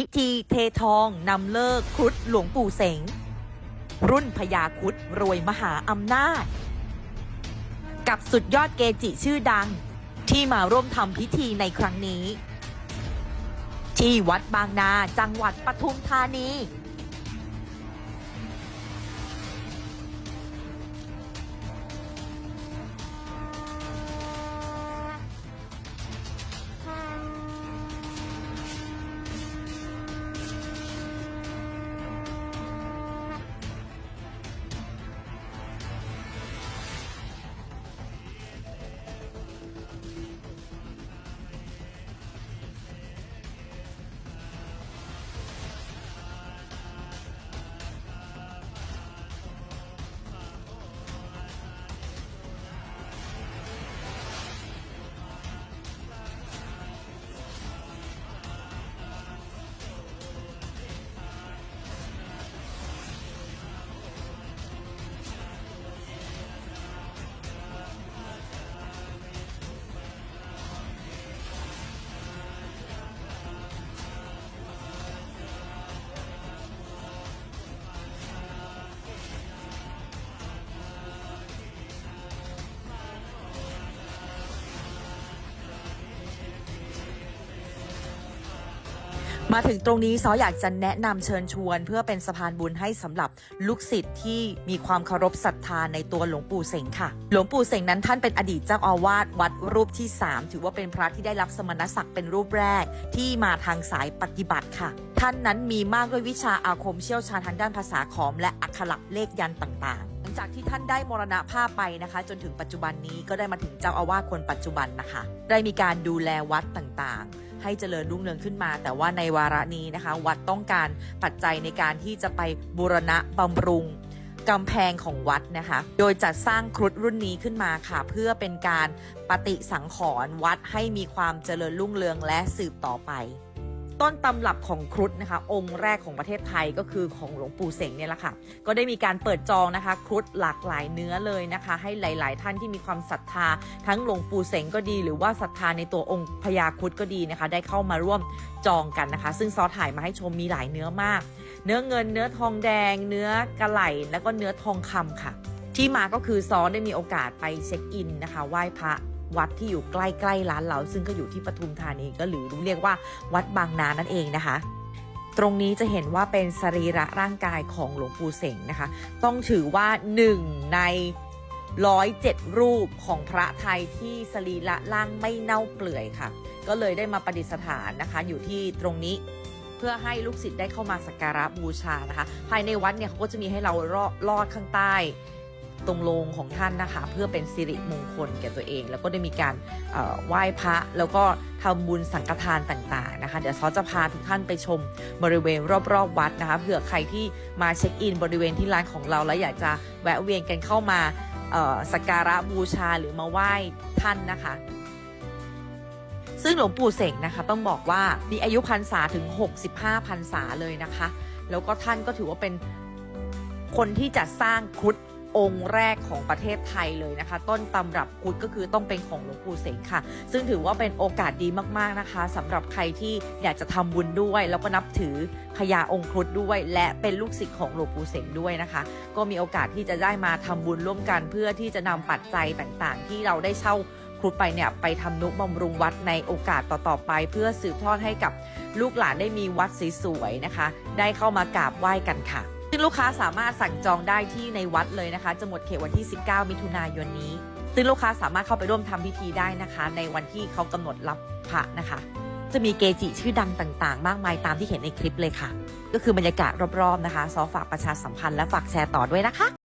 พิธีเททองนำเลิกครุฑหลวงปู่เสง รุ่นพญาครุฑรวยมหาอำนาจ กับสุดยอดเกจิชื่อดัง ที่มาร่วมทำพิธีในครั้งนี้ ที่วัดบางนาจังหวัดปทุมธานี มาถึงตรงนี้ซออยากจะแนะนำเชิญชวน เพื่อเป็นสะพานบุญให้สำหรับลูกศิษย์ที่มีความเคารพศรัทธาในตัวหลวงปู่เสงค่ะ หลวงปู่เสงนั้นท่านเป็นอดีตเจ้าอาวาสวัดรูปที่ 3 ถือว่าเป็นพระที่ได้รับสมณศักดิ์เป็นรูปแรกที่มาทางสายปฏิบัติค่ะ ท่านนั้นมีมากด้วยวิชาอาคมเชี่ยวชาญทางด้านภาษาขอม และอักขระเลขยันต์ต่างๆ หลังจากที่ท่านได้มรณภาพไปนะคะ จนถึงปัจจุบันนี้ก็ได้มาถึงเจ้าอาวาสคนปัจจุบันนะคะ ได้มีการดูแลวัดต่างๆ ให้เจริญรุ่งเรืองขึ้นมา แต่ว่าในวาระนี้นะคะ วัดต้องการปัจจัยในการที่จะไปบูรณะบำรุงกำแพงของวัดนะคะ โดยจัดสร้างครุฑรุ่นนี้ขึ้นมาค่ะ เพื่อเป็นการปฏิสังขรณ์วัดให้มีความเจริญรุ่งเรืองและสืบต่อไป ต้นตำรับของครุฑนะคะ องค์แรกของประเทศไทยก็คือของหลวงปู่เสงเนี่ยแหละค่ะ ก็ได้มีการเปิดจองนะคะ ครุฑหลากหลายเนื้อเลยนะคะ ให้หลาย ๆ ท่านที่มีความศรัทธา ทั้งหลวงปู่เสงก็ดี หรือว่าศรัทธาในตัวองค์พญาครุฑก็ดีนะคะ ได้เข้ามาร่วมจองกันนะคะ ซึ่งซอถ่ายมาให้ชมมีหลายเนื้อมาก เนื้อเงินเนื้อทองแดง เนื้อกระไหลแล้วก็เนื้อทองคำค่ะ ที่มาก็คือซอได้มีโอกาสไปเช็คอินนะคะไหว้พระ วัดที่อยู่ใกล้ๆร้านเราซึ่งก็อยู่ที่ปทุมธานีก็หรือเรียกว่าวัดบางนานั่นเองนะคะ ตรงนี้จะเห็นว่าเป็นสรีระร่างกายของหลวงปู่เสงนะคะ ต้องถือว่าหนึ่งในร้อยเจ็ดรูปของพระไทยที่สรีระร่างไม่เน่าเปื่อยค่ะ ก็เลยได้มาประดิษฐานนะคะ อยู่ที่ตรงนี้เพื่อให้ลูกศิษย์ได้เข้ามาสักการะบูชานะคะ ภายในวัดเนี่ยเขาก็จะมีให้เราลอดลอดข้างใต้ ตรงโลงของท่านนะคะ เพื่อเป็นสิริมงคลแก่ตัวเอง แล้วก็ได้มีการไหว้พระแล้วก็ทำบุญสังฆทานต่างๆนะคะ เดี๋ยวซอจะพาทุกท่านไปชมบริเวณรอบๆวัดนะคะเผื่อใครที่มาเช็คอินบริเวณที่ร้านของเราแล้วอยากจะแวะเวียนกันเข้ามาสักการะบูชาหรือมาไหว้ท่านนะคะ ซึ่งหลวงปู่เสงนะคะ ต้องบอกว่ามีอายุพรรษาถึง 65พรรษาเลยนะคะ แล้วก็ท่านก็ถือว่าเป็นคนที่จะสร้างครุฑ องค์แรกของประเทศไทยเลยนะคะ ต้นตำรับครุฑก็คือต้องเป็นของหลวงปู่เสงค่ะ ซึ่งถือว่าเป็นโอกาสดีมากๆนะคะสำหรับใครที่อยากจะทำบุญด้วย แล้วก็นับถือพญาองค์ครุฑด้วย และเป็นลูกศิษย์ของหลวงปู่เสงด้วยนะคะ ก็มีโอกาสที่จะได้มาทำบุญร่วมกันเพื่อที่จะนำปัจจัยต่างๆ ที่เราได้เช่าครุฑไปเนี่ยไปทำนุบำรุงวัดในโอกาสต่อๆไป เพื่อสืบทอดให้กับลูกหลานได้มีวัดสวยๆนะคะ ได้เข้ามากราบไหว้กันค่ะ ซึ่งลูกค้าสามารถสั่งจองได้ที่ในวัดเลยนะคะ จะหมดเขตวันที่ 19 มิถุนายนนี้ ซึ่งลูกค้าสามารถเข้าไปร่วมทำพิธีได้นะคะ ในวันที่เขากำหนดรับพระนะคะ จะมีเกจิชื่อดังต่างๆ มากมายตามที่เห็นในคลิปเลยค่ะ ก็คือบรรยากาศรอบๆนะคะซอฝากประชาสัมพันธ์และฝากแชร์ต่อด้วยนะคะ